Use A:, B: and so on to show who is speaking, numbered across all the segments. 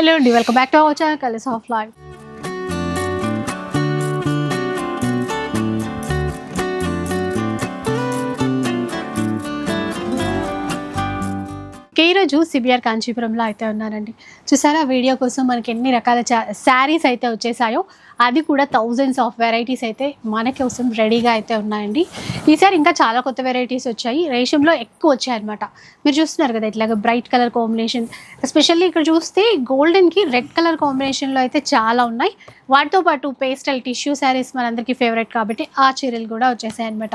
A: Hello అండి welcome back to our channel colours of life ఈరోజు CBR కాంచీపురంలో అయితే ఉన్నానండి. చూసారా వీడియో కోసం మనకి ఎన్ని రకాల శారీస్ అయితే వచ్చేసాయో అది కూడా థౌజండ్స్ ఆఫ్ వెరైటీస్ అయితే మన కోసం రెడీగా అయితే ఉన్నాయండి. ఈసారి ఇంకా చాలా కొత్త వెరైటీస్ వచ్చాయి. రేషంలో ఎక్కువ వచ్చాయి అనమాట మీరు చూస్తున్నారు కదా ఇట్లాగ బ్రైట్ కలర్ కాంబినేషన్ ఎస్పెషల్లీ ఇక్కడ చూస్తే గోల్డెన్కి రెడ్ కలర్ కాంబినేషన్లో అయితే చాలా ఉన్నాయి. వాటితో పాటు పేస్టల్ టిష్యూ శారీస్ మనందరికీ ఫేవరెట్ కాబట్టి ఆ చీరలు కూడా వచ్చేసాయి అనమాట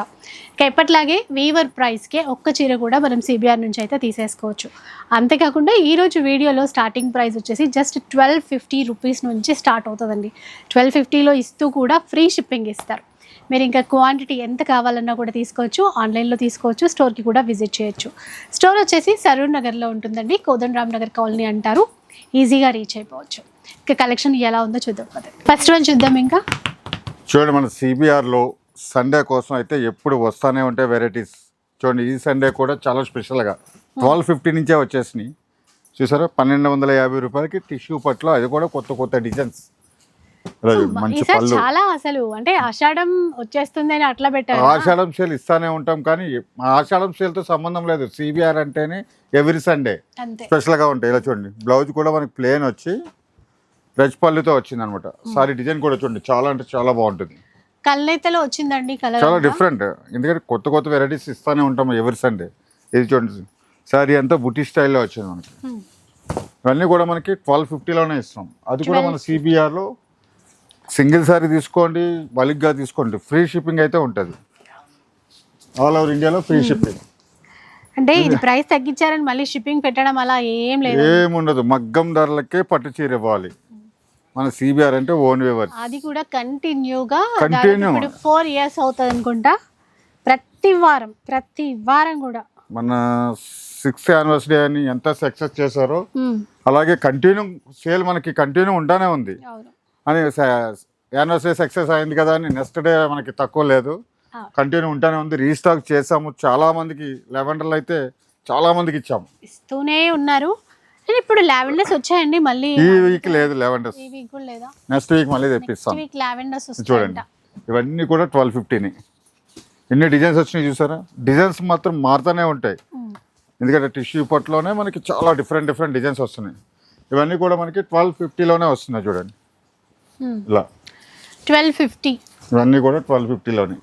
A: ఇక ఎప్పట్లాగే వీవర్ ప్రైస్కే ఒక్క చీర కూడా మనం సిబిఆర్ నుంచి అయితే తీసేసుకోవచ్చు. అంతేకాకుండా ఈరోజు వీడియోలో స్టార్టింగ్ ప్రైస్ వచ్చేసి జస్ట్ ట్వెల్వ్ ఫిఫ్టీ రూపీస్ నుంచి స్టార్ట్ అవుతుందండి. ట్వెల్వ్ ఫిఫ్టీలో ఇస్తూ కూడా ఫ్రీ షిప్పింగ్ ఇస్తారు. మీరు ఇంకా క్వాంటిటీ ఎంత కావాలన్నా కూడా తీసుకోవచ్చు ఆన్లైన్లో తీసుకోవచ్చు స్టోర్కి కూడా విజిట్ చేయొచ్చు. స్టోర్ వచ్చేసి సరూర్ నగర్లో ఉంటుందండి. కోదండరామ్ నగర్ కాలనీ అంటారు. ఈజీగా రీచ్ అయిపోవచ్చు. ఇంకా కలెక్షన్ ఎలా ఉందో చూద్దాం ఫస్ట్ వన్ చూద్దాం ఇంకా.
B: చూడండి మన సిబిఆర్లో సండే కోసం అయితే ఎప్పుడు వస్తానే ఉంటాయి వెరైటీస్. చూడండి ఈ సండే కూడా చాలా స్పెషల్గా. ట్వెల్వ్ ఫిఫ్టీ నుంచే వచ్చేసినాయి. చూసారా? పన్నెండు వందల యాభై రూపాయలకి టిష్యూ పట్లో అది కూడా కొత్త కొత్త డిజైన్స్.
A: ఈసారి
B: పళ్ళు.
A: చాలా అసలు అంటే ఆషాఢం వచ్చేస్తుంది అని అట్లా పెట్టారు
B: ఆషాఢం సేల్ ఇస్తానే ఉంటాం కానీ ఆషాఢం సేల్తో సంబంధం లేదు. సిబిఆర్ అంటేనే ఎవ్రీ సండే
A: అంతే.
B: స్పెషల్గా ఉంటాయి. ఇలా చూడండి బ్లౌజ్ కూడా మనకి ప్లేన్ వచ్చి రెజ్ పళ్ళుతో వచ్చింది అనమాట సారీ డిజైన్ కూడా చూడండి చాలా అంటే చాలా బాగుంటుంది.
A: కళ్ళైతలో వచ్చిందండి కలర్
B: చాలా డిఫరెంట్. ఎందుకంటే కొత్త కొత్త వెరైటీస్ ఇస్తానే ఉంటాం ఎవరి సండే. ఇది చూడండి సారీ అంతా బుటీ స్టైల్లో వచ్చింది మనకి. ఇవన్నీ కూడా మనకి ట్వెల్వ్ ఫిఫ్టీలోనే ఇస్తాం. అది కూడా మన సిబిఆర్లో సింగిల్ సారీ తీసుకోండి బల్క్గా తీసుకోండి. ఫ్రీ షిప్పింగ్ అయితే ఉంటుంది. ఆల్ ఓవర్ ఇండియాలో ఫ్రీ షిప్పింగ్.
A: అంటే ఇది ప్రైస్ తగ్గించారని మళ్ళీ షిప్పింగ్ పెట్టడం అలా ఏం లేదు.
B: ఏముండదు మగ్గం ధరలకే పట్టు చీర ఇవ్వాలి. మన సిబిఆర్ అంటే ఓన్ వేవర్స్
A: అది కూడా కంటిన్యూగా. ఇప్పుడు ఫోర్ ఇయర్స్ అవుతుంది అనుకుంటా. ప్రతి వారం ప్రతి వారం కూడా.
B: మన సిక్స్త్ యానివర్సరీ అని ఎంత సక్సెస్ చేశారో
A: ఉమ్,
B: అలాగే కంటిన్యూ సేల్ మనకి కంటిన్యూ ఉంటానే ఉంది.
A: అవును.
B: అని యానివర్సరీ సక్సెస్ అయింది కదా అని నెక్స్ట్ డే మనకి తక్కువ లేదు. కంటిన్యూ ఉంటానే ఉంది. రీస్టాక్ చేసాము. చాలా మందికి లెవెండర్లు అయితే చాలా మందికి ఇచ్చాము
A: ఇస్తూనే ఉన్నారు. ఇప్పుడు లావెండర్స్ వచ్చాయండి మళ్ళీ
B: ఈ వీక్ లేదు లెవెండర్స్.
A: ఈ వీక్ కూడా లేదా?
B: నెక్స్ట్ వీక్ మళ్ళీ తెప్పిస్తాం.
A: వీక్ లావెండర్స్
B: చూడండి. ఇవన్నీ కూడా ట్వెల్వ్ ఫిఫ్టీని ఎన్ని డిజైన్స్ వచ్చినాయి చూసారా? డిజైన్స్ మాత్రం మారుతూనే ఉంటాయి. ఎందుకంటే టిష్యూ పట్లోనే మనకి చాలా డిఫరెంట్ డిఫరెంట్ డిజైన్స్ వస్తున్నాయి. ఇవన్నీ కూడా మనకి ట్వెల్వ్ ఫిఫ్టీలోనే వస్తున్నాయి చూడండి. ఇలా.
A: Twelve fifty.
B: ఇవన్నీ కూడా ట్వెల్వ్ ఫిఫ్టీలోనే.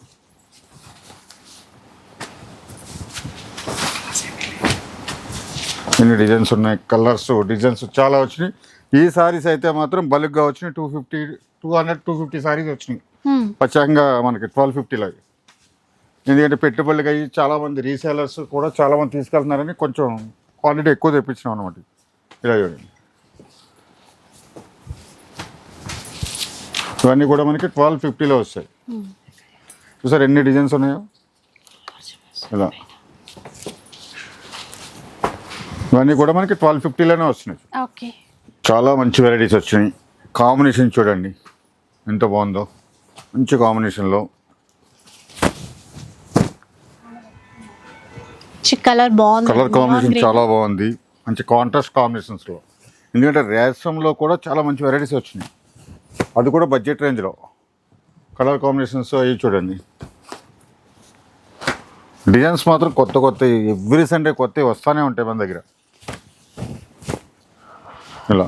B: ఎన్ని డిజైన్స్ ఉన్నాయి? కలర్స్ డిజైన్స్ చాలా వచ్చినాయి. ఈ సారీస్ అయితే మాత్రం బల్క్గా వచ్చినాయి. Two fifty two hundred two fifty saris వచ్చినాయి.
A: ఉమ్,
B: పచ్చంగా మనకి ట్వెల్వ్ ఫిఫ్టీలో ఎందుకంటే పెట్టుబడులకి అయ్యి చాలామంది రీసేలర్స్ కూడా చాలామంది తీసుకెళ్తున్నారని కొంచెం క్వాంటిటీ ఎక్కువ తెప్పించినాం అనమాట ఇలా చూడండి. ఇవన్నీ కూడా మనకి ట్వెల్వ్ ఫిఫ్టీలో వస్తాయి. చూసారు ఎన్ని డిజైన్స్ ఉన్నాయో? ఇలా. ఇవన్నీ కూడా మనకి ట్వెల్వ్ ఫిఫ్టీలోనే వస్తున్నాయి. చాలా మంచి వెరైటీస్ వచ్చినాయి. కాంబినేషన్ చూడండి. ఎంత బాగుందో. మంచి కాంబినేషన్లో.
A: కలర్ బాగుంది.
B: Colour combination. చాలా బాగుంది. మంచి కాంట్రాస్ట్ కాంబినేషన్స్లో. ఎందుకంటే రేసంలో కూడా చాలా మంచి వెరైటీస్ వచ్చినాయి. అది కూడా బడ్జెట్ రేంజ్లో కలర్ కాంబినేషన్స్ అవి చూడండి. డిజైన్స్ మాత్రం కొత్త కొత్త ఎవ్రీ సండే కొత్తవి వస్తూనే ఉంటాయి మన దగ్గర. ఇలా.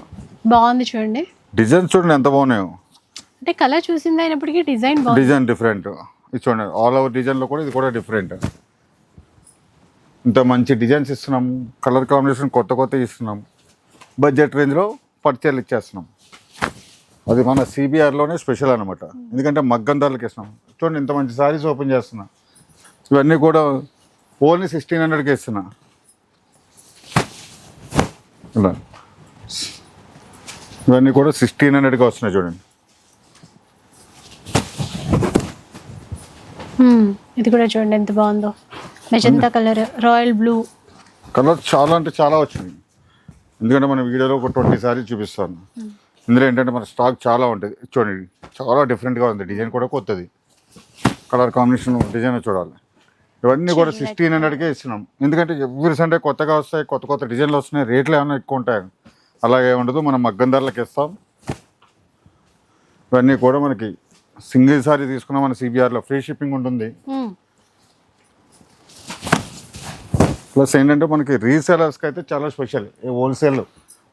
A: బాగుంది చూడండి.
B: డిజైన్స్ చూడండి ఎంత బాగున్నాయో.
A: అంటే కలర్ చూసింది అయినప్పటికీ డిజైన్
B: డిజైన్ డిఫరెంట్ ఇది చూడండి ఆల్ ఓవర్ డిజైన్లో కూడా ఇది కూడా డిఫరెంట్ ఇంత మంచి డిజైన్స్ ఇస్తున్నాం కలర్ కాంబినేషన్ కొత్త కొత్త ఇస్తున్నాం బడ్జెట్ రేంజ్లో పర్చేలు ఇచ్చేస్తున్నాం అది మన సిబిఆర్లోనే స్పెషల్ అనమాట ఎందుకంటే మగ్గం ధరలకి ఇస్తున్నాం చూడండి ఇంత మంచి సారీస్ ఓపెన్ చేస్తున్నా. ఇవన్నీ కూడా ఓన్లీ సిక్స్టీన్ హండ్రెడ్కి ఇస్తున్నా. ఇలా. ఇవన్నీ కూడా సిక్స్టీన్ హండ్రెడ్కి వస్తున్నాయి చూడండి.
A: ఇది కూడా చూడండి ఎంత బాగుందో. Magenta colour royal blue.
B: Colour చాలా అంటే చాలా వచ్చింది. ఎందుకంటే మన వీడియోలో ఒక ట్వంటీ సారీస్ చూపిస్తాను. ఇందులో ఏంటంటే మన స్టాక్ చాలా ఉంటుంది. చూడండి చాలా డిఫరెంట్గా ఉంది. డిజైన్ కూడా కొత్తది. కలర్ కాంబినేషన్ డిజైన్ చూడాలి. ఇవన్నీ కూడా సిక్స్టీన్ హండ్రెడ్కే ఇస్తున్నాం. ఎందుకంటే ఎవ్రీ సండే కొత్తగా వస్తాయి కొత్త కొత్త డిజైన్లు వస్తున్నాయి. రేట్లు ఏమైనా ఎక్కువ ఉంటాయి? అలాగే ఉండదు. మనం మగ్గం ధరలకు ఇస్తాం. ఇవన్నీ కూడా మనకి సింగిల్ సారీ తీసుకున్న మన సిబిఆర్లో ఫ్రీ షిప్పింగ్ ఉంటుంది. ప్లస్ ఏంటంటే మనకి రీసేలర్స్కి అయితే చాలా స్పెషల్ హోల్సేల్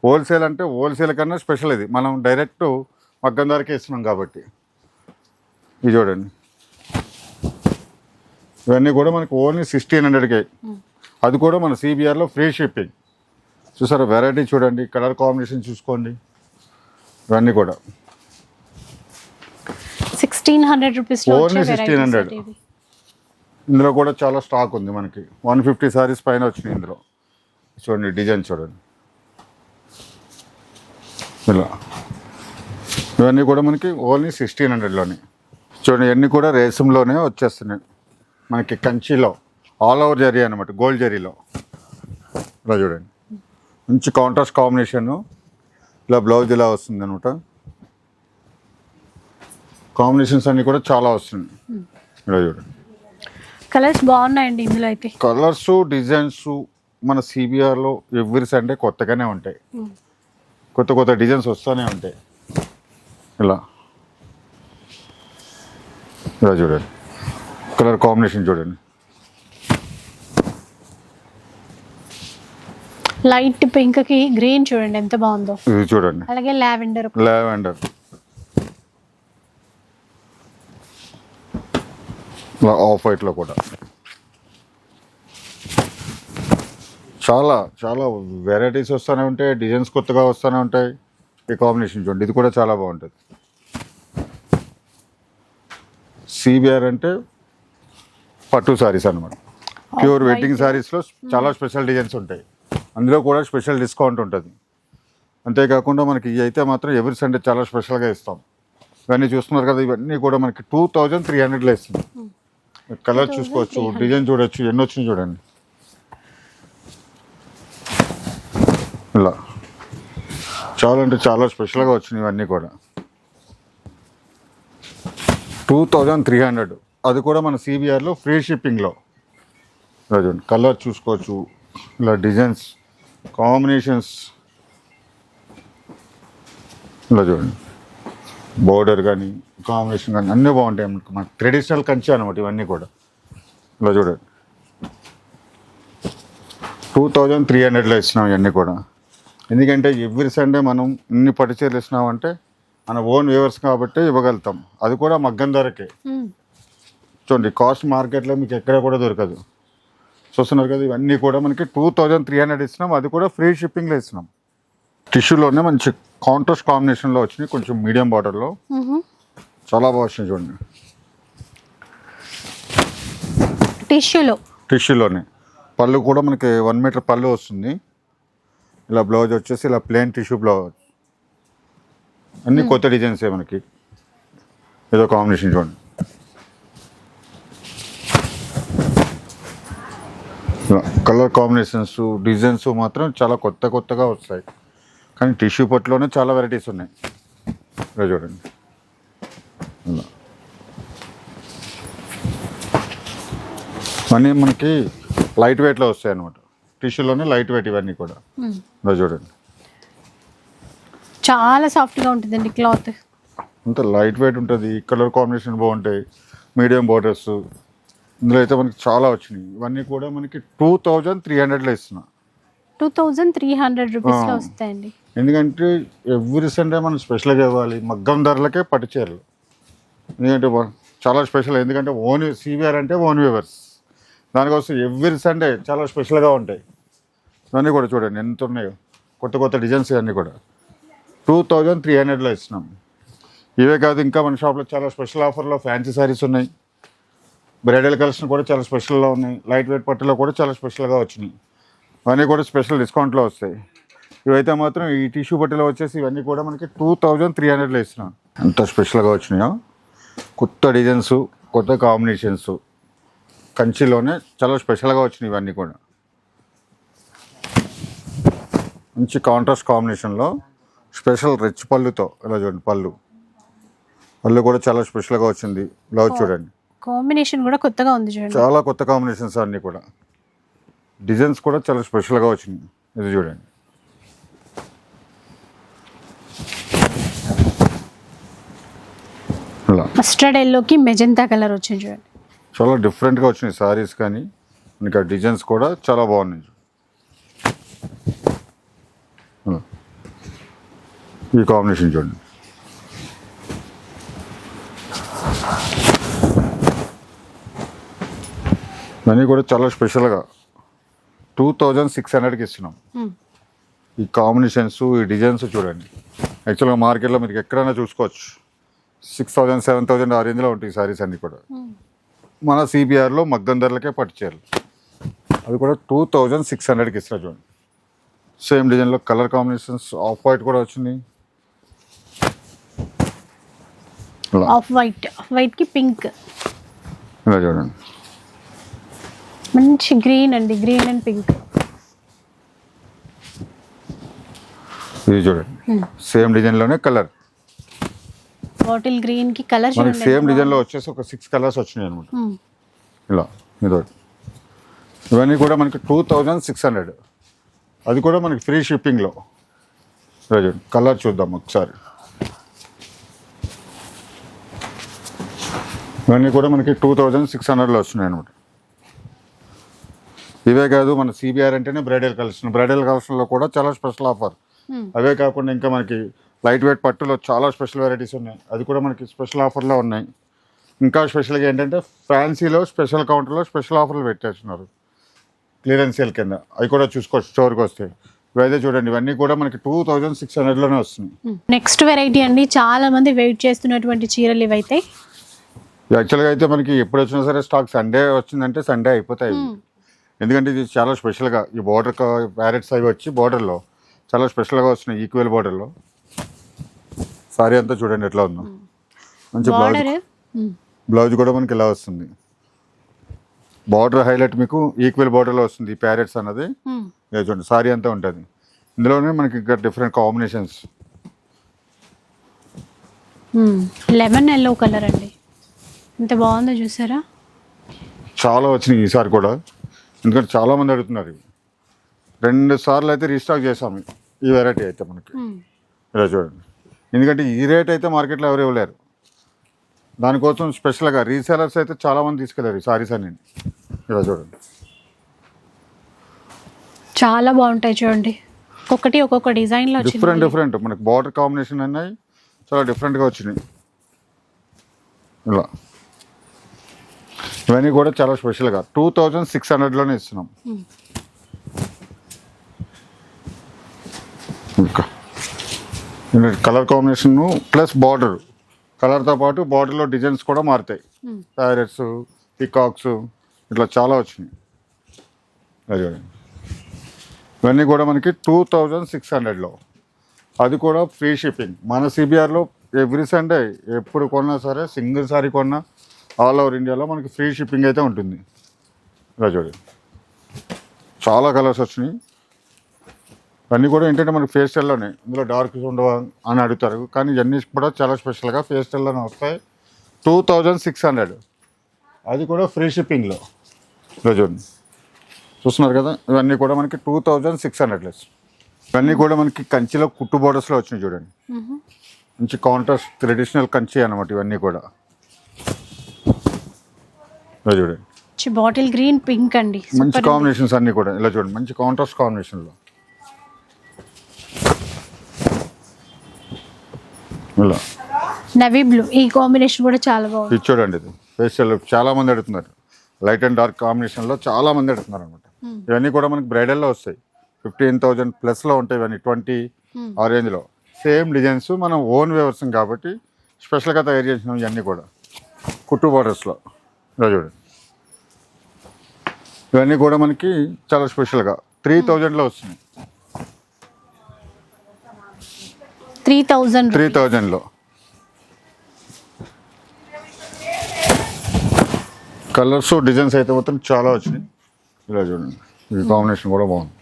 B: హోల్సేల్ అంటే హోల్సేల్ కన్నా స్పెషల్ ఇది. మనం డైరెక్ట్ మగ్గం ధరకే ఇస్తున్నాం కాబట్టి. ఇది చూడండి. ఇవన్నీ కూడా మనకి ఓన్లీ సిక్స్టీన్ హండ్రెడ్కే. అది కూడా మన సిబిఆర్లో ఫ్రీ షిప్పింగ్. చూసారా వెరైటీ చూడండి కలర్ కాంబినేషన్ చూసుకోండి. ఇవన్నీ కూడా.
A: సిక్స్టీన్ హండ్రెడ్ రూపీస్లో
B: Only
A: వచ్చే
B: 1600.
A: varieties ఇవి.
B: ఇందులో కూడా చాలా స్టాక్ ఉంది మనకి. వన్ ఫిఫ్టీ సారీస్ పైన వచ్చినాయి ఇందులో. చూడండి డిజైన్ చూడండి. ఇలా. ఇవన్నీ కూడా మనకి ఓన్లీ సిక్స్టీన్ హండ్రెడ్లోనే. చూడండి ఇవన్నీ కూడా రేసంలోనే వచ్చేస్తున్నాయి. మనకి కంచిలో ఆల్ ఓవర్ జరీ అనమాట గోల్డ్ జరీలో. ఇలా చూడండి. మంచి కాంట్రాస్ట్ కాంబినేషన్ ఇలా బ్లౌజ్ ఇలా వస్తుంది అనమాట కాంబినేషన్స్ అన్నీ కూడా చాలా వస్తున్నాయి. ఇలా చూడండి.
A: కలర్స్ బాగున్నాయండి ఇందులో అయితే.
B: కలర్స్ డిజైన్స్ మన సిబిఆర్లో ఎవ్రీ సండే కొత్తగానే ఉంటాయి. కొత్త కొత్త డిజైన్స్ వస్తూనే ఉంటాయి. ఇలా. ఇలా చూడండి. కలర్ కాంబినేషన్ చూడండి.
A: లైట్ పింక్కి గ్రీన్ చూడండి ఎంత బాగుందో.
B: ఇది చూడండి.
A: అలాగే లావెండర్.
B: లావెండర్. ఆఫ్ వైట్లో కూడా. చాలా చాలా వెరైటీస్ వస్తూనే ఉంటాయి డిజైన్స్ కొత్తగా వస్తూనే ఉంటాయి. ఈ కాంబినేషన్ చూడండి ఇది కూడా చాలా బాగుంటుంది. సిబిఆర్ అంటే పట్టు సారీస్ అనమాట ప్యూర్ వెడ్డింగ్ సారీస్లో చాలా స్పెషల్ డిజైన్స్ ఉంటాయి. అందులో కూడా స్పెషల్ డిస్కౌంట్ ఉంటుంది. అంతేకాకుండా మనకి ఇవి అయితే మాత్రం ఎవ్రీ సండే చాలా స్పెషల్గా ఇస్తాం. ఇవన్నీ చూస్తున్నారు కదా ఇవన్నీ కూడా మనకి టూ థౌజండ్ త్రీ హండ్రెడ్లో ఇస్తుంది కలర్ చూసుకోవచ్చు డిజైన్ చూడొచ్చు ఎన్ని వచ్చినాయి చూడండి. ఇలా. చాలా అంటే చాలా స్పెషల్గా వచ్చినాయి ఇవన్నీ కూడా. Two thousand three hundred. అది కూడా మన సిబిఆర్లో ఫ్రీ షిప్పింగ్లో. ఇలా చూడండి కలర్ చూసుకోవచ్చు. ఇలా డిజైన్స్ కాంబినేషన్స్. ఇలా చూడండి. బోర్డర్ కానీ కాంబినేషన్ కానీ అన్నీ బాగుంటాయి మనకు మన ట్రెడిషనల్ కంచి అనమాట ఇవన్నీ కూడా. ఇలా చూడండి. టూ థౌజండ్ త్రీ హండ్రెడ్లో ఇచ్చినాం ఇవన్నీ కూడా. ఎందుకంటే ఎవ్రీ సండే మనం ఇన్ని పట్టు చీరలు ఇచ్చినామంటే మన ఓన్ వ్యూవర్స్ కాబట్టి ఇవ్వగలుగుతాం. అది కూడా మగ్గం ధరకే. చూడండి కాస్ట్ మార్కెట్లో మీకు ఎక్కడ కూడా దొరకదు. చూస్తున్నారు కదా ఇవన్నీ కూడా మనకి టూ థౌజండ్ త్రీ హండ్రెడ్ ఇస్తున్నాం. అది కూడా ఫ్రీ షిప్పింగ్లో ఇస్తున్నాం. టిష్యూలోనే మంచి కాంట్రాస్ట్ కాంబినేషన్లో వచ్చినాయి కొంచెం మీడియం బార్డర్లో. చాలా బాగా వచ్చినాయి చూడండి.
A: టిష్యూలో.
B: టిష్యూలోనే. పళ్ళు కూడా మనకి వన్ మీటర్ పళ్ళు వస్తుంది. ఇలా బ్లౌజ్ వచ్చేసి ఇలా ప్లెయిన్ టిష్యూ బ్లౌజ్. అన్ని కొత్త డిజైన్సే మనకి. ఏదో కాంబినేషన్ చూడండి. కలర్ కాంబినేషన్స్ డిజైన్స్ మాత్రం చాలా కొత్త కొత్తగా వస్తాయి. కానీ టిష్యూ పట్టులోనే చాలా వెరైటీస్ ఉన్నాయి. ఇలా చూడండి. ఇలా. అన్నీ మనకి లైట్ వెయిట్లో వస్తాయి అనమాట టిష్యూలోనే లైట్ వెయిట్ ఇవన్నీ కూడా. ఇలా చూడండి.
A: చాలా సాఫ్ట్గా ఉంటుందండి క్లాత్.
B: అంత లైట్ వెయిట్ ఉంటుంది కలర్ కాంబినేషన్ బాగుంటాయి మీడియం బార్డర్స్. ఇందులో అయితే మనకి చాలా వచ్చినాయి. ఇవన్నీ కూడా మనకి టూ థౌజండ్ త్రీ హండ్రెడ్లో ఇస్తున్నా.
A: టూ థౌజండ్ త్రీ హండ్రెడ్ రూపీస్లో
B: ఆ.
A: వస్తాయండి.
B: ఎందుకంటే ఎవ్రీ సండే మనం స్పెషల్గా ఇవ్వాలి మగ్గం ధరలకే పట్టు చీరలు ఎందుకంటే చాలా స్పెషల్ ఎందుకంటే ఓన్ సివిఆర్ అంటే ఓన్ వ్యూవర్స్ దానికోసం ఎవ్రీ సండే చాలా స్పెషల్గా ఉంటాయి. ఇవన్నీ కూడా చూడండి ఎంత ఉన్నాయో. కొత్త కొత్త డిజైన్స్ ఇవన్నీ కూడా. టూ థౌజండ్ త్రీ హండ్రెడ్లో ఇస్తున్నాం. ఇవే కాదు ఇంకా మన షాప్లో చాలా స్పెషల్ ఆఫర్లో ఫ్యాన్సీ సారీస్ ఉన్నాయి. బ్రైడల్ కలెక్షన్ కూడా చాలా స్పెషల్గా ఉన్నాయి. లైట్ వెయిట్ పట్టులో కూడా చాలా స్పెషల్గా వచ్చినాయి. ఇవన్నీ కూడా స్పెషల్ డిస్కౌంట్లో వస్తాయి. ఇవైతే మాత్రం ఈ టిష్యూ పట్టులో వచ్చేసి ఇవన్నీ కూడా మనకి టూ థౌజండ్ త్రీ హండ్రెడ్లో ఇస్తున్నాం. ఎంత స్పెషల్గా వచ్చినాయో. కొత్త డిజైన్స్ కొత్త కాంబినేషన్స్ కంచిలోనే చాలా స్పెషల్గా వచ్చినాయి ఇవన్నీ కూడా. మంచి కాంట్రాస్ట్ కాంబినేషన్లో స్పెషల్ రిచ్ పళ్ళుతో ఇలా చూడండి పళ్ళు. పళ్ళు కూడా చాలా స్పెషల్గా వచ్చింది. బ్లౌజ్ చూడండి.
A: కాంబినేషన్ కూడా కొత్తగా ఉంది చూడండి.
B: చాలా కొత్త కాంబినేషన్స్ అన్నీ కూడా. డిజైన్స్ కూడా చాలా స్పెషల్గా వచ్చింది. ఇది చూడండి.
A: మస్టర్డ్ ఎల్లోకి మెజంతా కలర్ వచ్చింది చూడండి.
B: చాలా డిఫరెంట్గా వచ్చినాయి సారీస్ కానీ. ఇంకా డిజైన్స్ కూడా చాలా బాగున్నాయి. ఈ కాంబినేషన్ చూడండి. ఇవన్నీ కూడా చాలా స్పెషల్గా టూ థౌజండ్ సిక్స్ హండ్రెడ్కి ఇస్తున్నాం. ఈ కాంబినేషన్స్ ఈ డిజైన్స్ చూడండి. యాక్చువల్గా మార్కెట్లో మీరు ఎక్కడైనా చూసుకోవచ్చు. సిక్స్ థౌజండ్ సెవెన్ థౌజండ్ ఆ రేంజ్లో ఉంటాయి సారీస్ అన్నీ కూడా. మన సిబిఆర్లో మగ్గం ధరలకే పట్టు చీరలు అది కూడా టూ థౌజండ్ సిక్స్ హండ్రెడ్కి ఇస్తారు చూడండి. సేమ్ డిజైన్లో కలర్ కాంబినేషన్స్ ఆఫ్ వైట్ కూడా వచ్చింది ఇలా
A: ఆఫ్ వైట్ వైట్కి పింక్
B: ఇలా చూడండి.
A: మంచి గ్రీన్ అండి. గ్రీన్ అండ్ పింక్
B: ఇది చూడండి. సేమ్ డిజైన్లోనే కలర్
A: బాటిల్ గ్రీన్కి కలర్
B: మనకి
A: చూడండి.
B: సేమ్ డిజైన్లో వచ్చేసి ఒక సిక్స్ కలర్స్ వచ్చినాయి అనమాట
A: మ్మ్.
B: ఇలా ఇదో ఇవన్నీ కూడా మనకి టూ థౌజండ్ సిక్స్ హండ్రెడ్ అది కూడా మనకి ఫ్రీ షిప్పింగ్లో కలర్ చూద్దాం ఒకసారి. ఇవన్నీ కూడా మనకి టూ థౌజండ్ సిక్స్ హండ్రెడ్లో వస్తున్నాయి అనమాట ఇవే కాదు మన సిబిఆర్ అంటేనే బ్రైడల్ కలెక్షన్. బ్రైడల్ కలెక్షన్లో కూడా చాలా స్పెషల్ ఆఫర్. అవే కాకుండా ఇంకా మనకి లైట్ వెయిట్ పట్టులో చాలా స్పెషల్ వెరైటీస్ ఉన్నాయి. అది కూడా మనకి స్పెషల్ ఆఫర్లో ఉన్నాయి. ఇంకా స్పెషల్గా ఏంటంటే ఫ్యాన్సీలో స్పెషల్ కౌంటర్లో స్పెషల్ ఆఫర్లు పెట్టేస్తున్నారు. క్లియరెన్స్ సేల్ కింద. అవి కూడా చూసుకోవచ్చు స్టోర్కి వస్తే. ఇవైతే చూడండి ఇవన్నీ కూడా మనకి టూ థౌజండ్ సిక్స్ హండ్రెడ్లోనే వస్తున్నాయి.
A: నెక్స్ట్ వెరైటీ అండి చాలా మంది వెయిట్ చేస్తున్నటువంటి చీరలు ఇవైతే.
B: యాక్చువల్గా అయితే మనకి ఎప్పుడు వచ్చినా సరే స్టాక్ సండే వచ్చిందంటే సండే అయిపోతాయి. ఎందుకంటే ఇది చాలా స్పెషల్గా ఈ బార్డర్ ప్యారెట్స్ అవి వచ్చి బార్డర్లో చాలా స్పెషల్గా వస్తున్నాయి ఈక్వల్ బార్డర్లో. సారీ అంతా చూడండి ఎట్లా ఉందో. మంచి బ్లౌజ్ బ్లౌజ్ కూడా మనకి ఇలా వస్తుంది. బార్డర్ హైలైట్ మీకు ఈక్వల్ బార్డర్లో వస్తుంది ఈ ప్యారెట్స్ అన్నది. చూడండి సారీ అంతా ఉంటుంది. ఇందులోనే మనకి ఇంకా different combinations.
A: Lemon yellow colour అండి. ఎంత బాగుందో చూసారా?
B: చాలా వచ్చినాయి ఈసారి కూడా. ఎందుకంటే చాలా మంది అడుగుతున్నారు రెండు సార్లు అయితే రీస్టాక్ చేసాము ఈ వెరైటీ అయితే మనకి. ఇలా చూడండి. ఎందుకంటే ఈ రేట్ అయితే మార్కెట్లో ఎవరు ఇవ్వలేరు. దానికోసం స్పెషల్గా రీసేలర్స్ అయితే చాలా మంది తీసుకెళ్ళారు ఈ సారీస్ అన్ని. ఇలా చూడండి.
A: చాలా బాగుంటాయి చూడండి. ఒక్కొక్కటి ఒక్కొక్క డిజైన్లో
B: డిఫరెంట్ డిఫరెంట్ మనకి బార్డర్ కాంబినేషన్ అన్నాయి. చాలా డిఫరెంట్గా వచ్చినాయి. ఇలా. ఇవన్నీ కూడా చాలా స్పెషల్గా. టూ థౌజండ్ సిక్స్ హండ్రెడ్లోనే ఇస్తున్నాం. ఇంకా. Colour combination plus border. కలర్తో పాటు బార్డర్లో డిజైన్స్ కూడా మారుతాయి. ప్యారెట్స్ పికాక్స్ ఇట్లా చాలా వచ్చినాయి. అది. ఇవన్నీ కూడా మనకి టూ థౌజండ్ సిక్స్ హండ్రెడ్లో అది కూడా ఫ్రీ షిప్పింగ్. మన సిబిఆర్లో ఎవ్రీ సండే ఎప్పుడు కొన్నా సరే సింగిల్ సారీ కొన్నా ఆల్ ఓవర్ ఇండియాలో మనకి ఫ్రీ షిప్పింగ్ అయితే ఉంటుంది. ఇలా చూడండి. చాలా కలర్స్ వచ్చినాయి. ఇవన్నీ కూడా ఏంటంటే మనకి ఫేస్టైల్లోనే ఇందులో డార్క్ ఉండవా అని అడుగుతారు. కానీ ఇవన్నీ కూడా చాలా స్పెషల్గా ఫేస్టైల్లోనే వస్తాయి. Two thousand six hundred. అది కూడా ఫ్రీ షిప్పింగ్లో. ఇలా చూడండి. చూస్తున్నారు కదా? ఇవన్నీ కూడా మనకి two thousand six hundred less. ఇవన్నీ కూడా మనకి కంచిలో కుట్టు బోర్డర్స్లో వచ్చినాయి చూడండి. మంచి కాంట్రాస్ట్ ట్రెడిషనల్ కంచి అనమాట ఇవన్నీ కూడా. ఇలా చూడండి.
A: బాటిల్ గ్రీన్ పింక్ అండి.
B: మంచి కాంబినేషన్స్ అన్నీ కూడా. ఇలా చూడండి మంచి కాంట్రాస్ట్ కాంబినేషన్లో ఇలా.
A: నవీ బ్లూ ఈ కాంబినేషన్ కూడా చాలా బాగుంది.
B: ఇది చూడండి ఇది. ఫేషియల్ చాలా మంది అడుగుతున్నారు. లైట్ అండ్ డార్క్ కాంబినేషన్లో చాలా మంది అడుగుతున్నారు అనమాట. ఇవన్నీ కూడా మనకి బ్రైడల్లో వస్తాయి. ఫిఫ్టీన్ థౌజండ్ ప్లస్లో ఉంటాయి ఇవన్నీ ట్వంటీ ఆ రేంజ్లో సేమ్ డిజైన్స్ మనం ఓన్ వ్యవస్థం కాబట్టి స్పెషల్గా తయారు చేసినాం ఇవన్నీ కూడా. కుట్టు బార్డర్స్లో చూడండి ఇవన్నీ కూడా మనకి చాలా స్పెషల్గా. త్రీ థౌజండ్లో వస్తున్నాయి.
A: త్రీ థౌజండ్
B: త్రీ థౌజండ్లో. కలర్స్ డిజైన్స్ అయితే మాత్రం చాలా వచ్చినాయి. ఇలా చూడండి ఇది కాంబినేషన్ కూడా బాగుంది.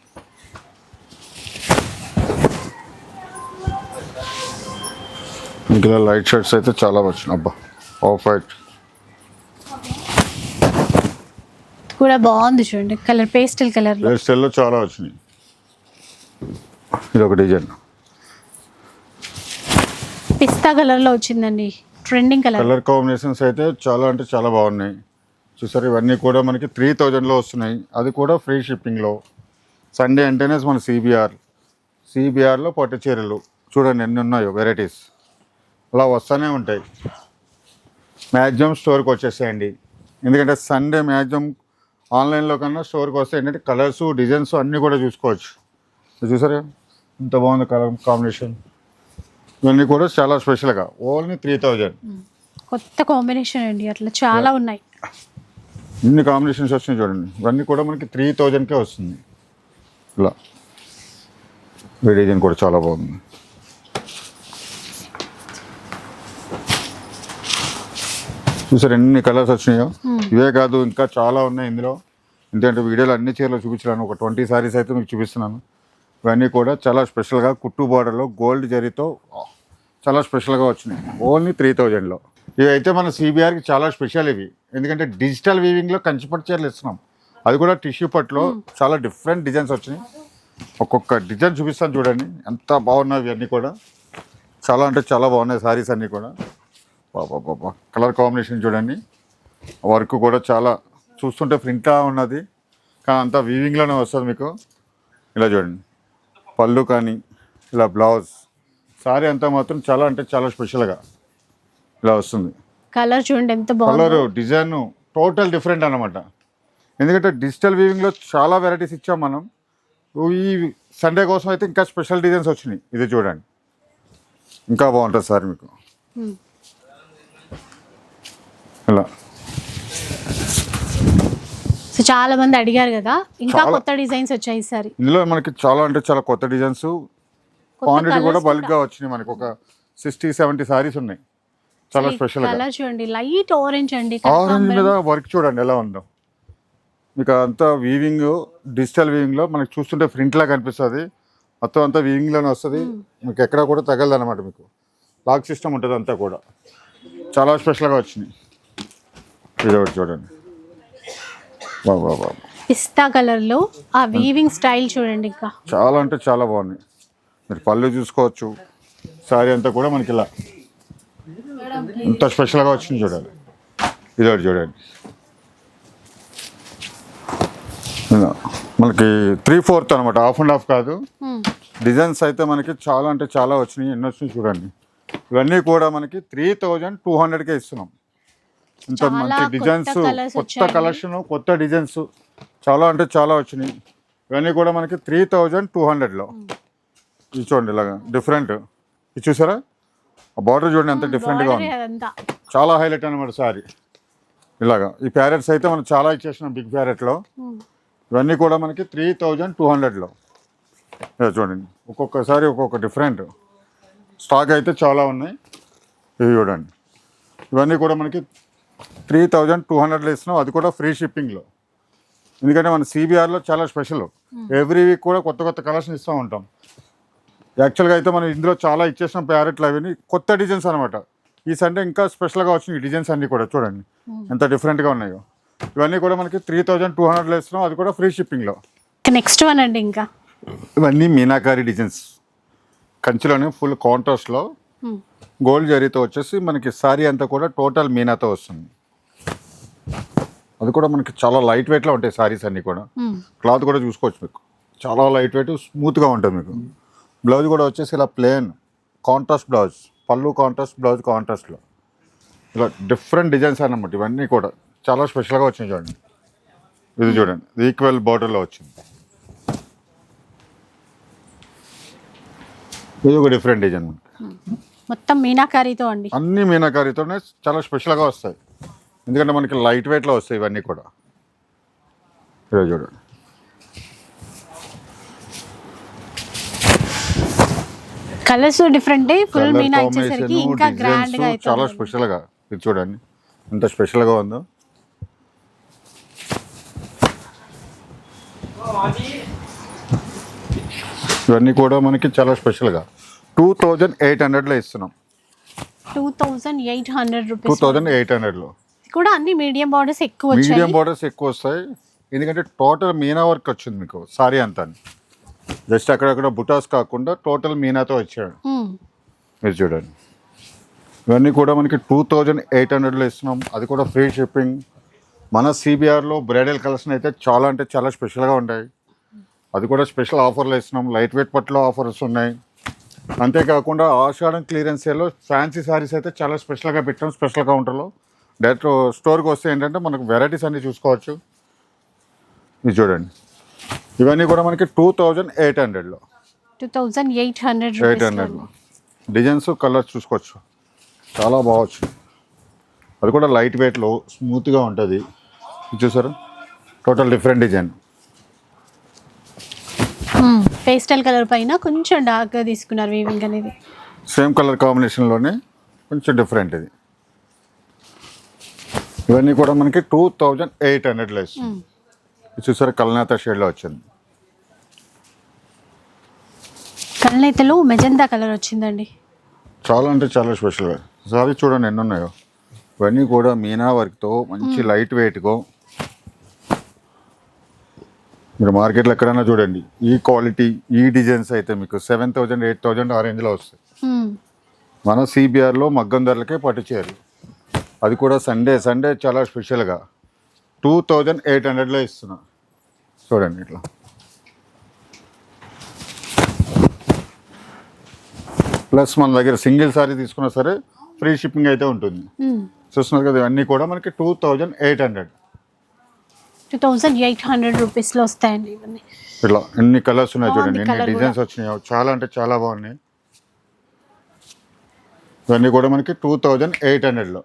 B: ఇంకా లైట్ షర్ట్స్ అయితే చాలా వచ్చినాయి. అబ్బా ఆఫ్ వైట్.
A: కూడా బాగుంది చూడండి. కలర్ పేస్టల్ కలర్లో.
B: హెయిర్ స్టైల్లో చాలా వచ్చినాయి. ఇది ఒక డిజైన్
A: పిస్తా కలర్లో వచ్చిందండి. ట్రెండింగ్ కలర్
B: కలర్ కాంబినేషన్స్ అయితే చాలా అంటే చాలా బాగున్నాయి. చూసారు ఇవన్నీ కూడా మనకి త్రీ థౌజండ్లో వస్తున్నాయి. అది కూడా ఫ్రీ షిప్పింగ్లో సండే అంటేనే మన సిబిఆర్ సిబిఆర్లో పట్టు చీరలు. చూడండి ఎన్ని ఉన్నాయో వెరైటీస్ అలా వస్తూనే ఉంటాయి. మ్యాక్సిమం స్టోర్కి వచ్చేసేయండి. ఎందుకంటే సండే మ్యాక్సిమం ఆన్లైన్లో కన్నా స్టోర్కి వస్తే ఏంటంటే కలర్స్ డిజైన్స్ అన్నీ కూడా చూసుకోవచ్చు. చూసారా? ఇంత బాగుంది కలర్ కాంబినేషన్. ఇవన్నీ కూడా చాలా స్పెషల్గా. Only three thousand.
A: కొత్త కాంబినేషన్ అండి. అట్లా చాలా ఉన్నాయి.
B: ఇన్ని కాంబినేషన్స్ వచ్చినాయి చూడండి. ఇవన్నీ కూడా మనకి త్రీ థౌజండ్కే వస్తుంది. ఇలా. ఈ డిజైన్ కూడా చాలా బాగుంది. చూసారు ఎన్ని కలర్స్ వచ్చినాయో? ఇవే కాదు ఇంకా చాలా ఉన్నాయి ఇందులో. ఎందుకంటే వీడియోలో అన్ని చీరలు చూపించాను ఒక ట్వంటీ సారీస్ అయితే మీకు చూపిస్తున్నాను. ఇవన్నీ కూడా చాలా స్పెషల్గా కుట్టు బార్డర్లో గోల్డ్ జరీతో చాలా స్పెషల్గా వచ్చినాయి. ఓన్లీ త్రీ థౌజండ్లో ఇవి అయితే మన సిబిఆర్కి చాలా స్పెషల్ ఇవి. ఎందుకంటే డిజిటల్ వీవింగ్లో కంచిపట్టు చీరలు ఇస్తున్నాం. అది కూడా టిష్యూ పట్టులో చాలా డిఫరెంట్ డిజైన్స్ వచ్చినాయి. ఒక్కొక్క డిజైన్ చూపిస్తాను చూడండి. ఎంత బాగున్నాయి ఇవన్నీ కూడా. చాలా అంటే చాలా బాగున్నాయి సారీస్ అన్నీ కూడా. బాబా కలర్ కాంబినేషన్ చూడండి. వర్క్ కూడా చాలా చూస్తుంటే ప్రింట్లా ఉన్నది. కానీ అంతా వీవింగ్లోనే వస్తుంది మీకు. ఇలా చూడండి. పళ్ళు కానీ ఇలా బ్లౌజ్. సారీ అంతా మాత్రం చాలా అంటే చాలా స్పెషల్గా ఇలా వస్తుంది.
A: కలర్ చూడండి ఎంత
B: కలర్ డిజైన్ టోటల్ డిఫరెంట్ అనమాట ఎందుకంటే డిజిటల్ వీవింగ్లో చాలా వెరైటీస్ ఇచ్చాం మనం. ఈ సండే కోసం అయితే ఇంకా స్పెషల్ డిజైన్స్ వచ్చినాయి. ఇది చూడండి. ఇంకా బాగుంటుంది సార్ మీకు. ఇలా.
A: సో చాలా మంది అడిగారు కదా ఇంకా. కొత్త డిజైన్స్ వచ్చాయి ఈసారి
B: ఇందులో మనకి చాలా అంటే చాలా కొత్త డిజైన్స్. క్వాంటిటీ కూడా బల్క్గా వచ్చినాయి మనకి. ఒక సిక్స్టీ సెవెంటీ సారీస్ ఉన్నాయి. చాలా స్పెషల్గా
A: కలర్ చూడండి లైట్ ఆరెంజ్ అండి
B: ఆరెంజ్ మీద వర్క్ చూడండి ఎలా ఉందో. మీకు అంతా వీవింగ్ డిజిటల్ వీవింగ్లో మనకి చూస్తుంటే ప్రింట్ లాగా కనిపిస్తుంది. మొత్తం అంతా వీవింగ్లోనే వస్తుంది. మీకు ఎక్కడ కూడా తగలదు అనమాట మీకు. లాక్ సిస్టమ్ ఉంటుంది అంతా కూడా. చాలా స్పెషల్గా వచ్చినాయి. ఇది ఒకటి చూడండి బాబా బాబా
A: పిస్తా కలర్లో ఆ వీవింగ్ స్టైల్ చూడండి ఇంకా.
B: చాలా అంటే చాలా బాగున్నాయి. మీరు పళ్ళు చూసుకోవచ్చు. సారీ అంతా కూడా మనకి ఇలా ఇంత స్పెషల్గా వచ్చింది చూడాలి ఇది ఒకటి చూడండి మనకి త్రీ ఫోర్త్ అనమాట హాఫ్ అండ్ హాఫ్ కాదు. డిజైన్స్ అయితే మనకి చాలా అంటే చాలా వచ్చినాయి. ఎన్ని వచ్చినాయి చూడండి. ఇవన్నీ కూడా మనకి త్రీ థౌజండ్ టూ హండ్రెడ్కే ఇస్తున్నాం. ఇంత మంచి డిజైన్స్ కొత్త. కలెక్షన్ కొత్త డిజైన్స్ చాలా అంటే చాలా వచ్చినాయి. ఇవన్నీ కూడా మనకి త్రీ థౌజండ్ టూ హండ్రెడ్లో ఇది చూడండి ఇలాగా డిఫరెంట్ ఇది చూసారా? బార్డర్ చూడండి ఎంత డిఫరెంట్గా ఉంది. చాలా హైలైట్ అనమాట సారీ ఇలాగా ఈ ప్యారెట్స్ అయితే మనం చాలా ఇచ్చేసినాం బిగ్ ప్యారెట్లో. ఇవన్నీ కూడా మనకి త్రీ థౌజండ్ టూ హండ్రెడ్లో చూడండి ఒక్కొక్కసారి ఒక్కొక్క డిఫరెంట్ స్టాక్ అయితే చాలా ఉన్నాయి. ఇవి చూడండి. ఇవన్నీ కూడా మనకి త్రీ థౌజండ్ టూ హండ్రెడ్లో ఇస్తున్నాం అది కూడా ఫ్రీ షిప్పింగ్లో. ఎందుకంటే మన సిబిఆర్లో చాలా స్పెషల్. ఎవ్రీ వీక్ కూడా కొత్త కొత్త కలెక్షన్ ఇస్తూ ఉంటాం. యాక్చువల్గా అయితే మనం ఇందులో చాలా ఇచ్చేసిన ప్యారెట్లు అవన్నీ. కొత్త డిజైన్స్ అనమాట ఈ సండే ఇంకా స్పెషల్గా వచ్చినాయి ఈ డిజైన్స్ అన్నీ కూడా చూడండి. ఎంత డిఫరెంట్గా ఉన్నాయో. ఇవన్నీ కూడా మనకి త్రీ థౌజండ్ టూ హండ్రెడ్లో ఇస్తున్నాం అది కూడా ఫ్రీ షిప్పింగ్లో.
A: నెక్స్ట్ వన్ అండి ఇంకా.
B: ఇవన్నీ మీనాకారి డిజైన్స్. కంచిలోనే ఫుల్ కాంట్రాస్ట్లో.
A: Hmm.
B: గోల్డ్ జరీతో వచ్చేసి మనకి సారీ అంతా కూడా టోటల్ మీనాతో వస్తుంది. అది కూడా మనకి చాలా లైట్ వెయిట్లో ఉంటాయి సారీస్ అన్నీ కూడా. క్లాత్ కూడా చూసుకోవచ్చు మీకు. చాలా లైట్ వెయిట్ స్మూత్గా ఉంటుంది మీకు. బ్లౌజ్ కూడా వచ్చేసి ఇలా ప్లేన్ కాంట్రాస్ట్ బ్లౌజ్ పళ్ళు కాంట్రాస్ట్ బ్లౌజ్ కాంట్రాస్ట్లో. ఇలా డిఫరెంట్ డిజైన్స్ అన్నమాట ఇవన్నీ కూడా. చాలా స్పెషల్గా వచ్చినాయి చూడండి. ఇది చూడండి. ఈక్వల్ బార్డర్లో వచ్చింది. ఇది ఒక డిఫరెంట్ డిజైన్. మనకి
A: మొత్తం మీనాకారీతో అండి.
B: అన్ని మీనాకారితోనే చాలా స్పెషల్గా వస్తాయి. ఎందుకంటే మనకి లైట్ వెయిట్లో వస్తాయి ఇవన్నీ కూడా. ఇలా చూడండి.
A: కలర్స్ డిఫరెంట్ ఫుల్ మీనా ఇచ్చేసరికి ఇంకా గ్రాండ్గా అయితే
B: చాలా
A: ఉంటుంది.
B: స్పెషల్గా. ఇది చూడండి. ఎంత స్పెషల్గా ఉందో. ఇవన్నీ కూడా మనకి చాలా స్పెషల్గా. టూ థౌజండ్ ఎయిట్ హండ్రెడ్లో ఇస్తున్నాం.
A: Two thousand eight hundred
B: two
A: rupees
B: thousand eight హండ్రెడ్లో.
A: కూడా అన్ని మీడియం బార్డర్స్ ఎక్కువ వచ్చాయి.
B: మీడియం బార్డర్స్ ఎక్కువ వస్తాయి. ఎందుకంటే టోటల్ మీనా వర్క్ వచ్చింది మీకు సారీ అంతా జస్ట్ అక్కడక్కడ బుటాస్ కాకుండా టోటల్ మీనాతో వచ్చాడు. మీరు చూడండి. ఇవన్నీ కూడా మనకి టూ థౌజండ్ ఎయిట్ హండ్రెడ్లో ఇస్తున్నాం. అది కూడా ఫ్రీ షిప్పింగ్. మన సిబిఆర్లో బ్రైడల్ కలెక్షన్ అయితే చాలా అంటే చాలా స్పెషల్గా ఉంటాయి అది కూడా స్పెషల్ ఆఫర్లు ఇస్తున్నాం. లైట్ వెయిట్ పట్ల ఆఫర్స్ ఉన్నాయి. అంతేకాకుండా ఆషాఢం క్లియరెన్స్ సేల్లో ఫ్యాన్సీ శారీస్ అయితే చాలా స్పెషల్గా పెట్టాం స్పెషల్ కౌంటర్లో. డైరెక్ట్ స్టోర్కి వస్తే ఏంటంటే మనకు వెరైటీస్ అన్ని చూసుకోవచ్చు. ఇది చూడండి. ఇవన్నీ కూడా మనకి టూ థౌజండ్ ఎయిట్ హండ్రెడ్లో.
A: Two thousand eight hundred
B: eight హండ్రెడ్లో. డిజైన్స్ కలర్స్ చూసుకోవచ్చు. చాలా బాగొచ్చు అది కూడా లైట్ వెయిట్లో స్మూత్గా ఉంటుంది. చూసారా? Total different design.
A: Pastel colour పైన కొంచెం డార్క్గా తీసుకున్నారు వీవింగ్ అనేది.
B: సేమ్ కలర్ కాంబినేషన్లోనే కొంచెం డిఫరెంట్ ఇది. ఇవన్నీ కూడా మనకి టూ థౌజండ్ ఎయిట్ హండ్రెడ్లో ఇస్తుంది ఇది చూసారా? కల్నేత షేడ్లో వచ్చింది.
A: కళ్ళనైతలో మెజంతా కలర్ వచ్చిందండి.
B: చాలా అంటే చాలా స్పెషల్గా సారీ చూడండి ఎన్ని ఉన్నాయో. ఇవన్నీ కూడా మీనా వర్క్తో మంచి లైట్ వెయిట్గా మీరు మార్కెట్లో ఎక్కడైనా చూడండి. ఈ క్వాలిటీ ఈ డిజైన్స్ అయితే మీకు సెవెన్ థౌజండ్ ఎయిట్ థౌజండ్ ఆ రేంజ్లో వస్తాయి. మన సిబిఆర్లో మగ్గం ధరలకే పట్టు చీరలు అది కూడా సండే సండే చాలా స్పెషల్గా. టూ థౌజండ్ ఎయిట్ హండ్రెడ్లో ఇస్తున్నా. చూడండి ఇట్లా. ప్లస్ మన దగ్గర సింగిల్ సారీ తీసుకున్నా సరే ఫ్రీ షిప్పింగ్ అయితే ఉంటుంది. చూస్తున్నారు కదా ఇవన్నీ కూడా మనకి two thousand eight hundred.
A: Two thousand eight hundred రూపీస్లో వస్తాయండి ఇవన్నీ.
B: ఇట్లా ఎన్ని కలర్స్ ఉన్నాయి చూడండి ఎన్ని డిజైన్స్ వచ్చినాయో. చాలా అంటే చాలా బాగున్నాయి. ఇవన్నీ కూడా మనకి టూ థౌజండ్ ఎయిట్ హండ్రెడ్లో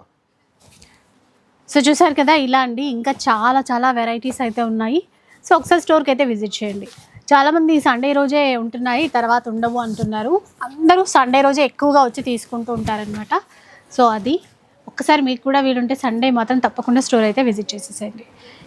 A: సో చూసారు కదా ఇలా అండి. ఇంకా చాలా చాలా వెరైటీస్ అయితే ఉన్నాయి. సో ఒకసారి స్టోర్కి అయితే విజిట్ చేయండి. చాలామంది సండే రోజే ఉంటున్నాయి తర్వాత ఉండవు అంటున్నారు. అందరూ సండే రోజే ఎక్కువగా వచ్చి తీసుకుంటూ ఉంటారనమాట సో అది. ఒక్కసారి మీకు కూడా వీలుంటే సండే మాత్రం తప్పకుండా స్టోర్ అయితే విజిట్ చేసేసేయండి.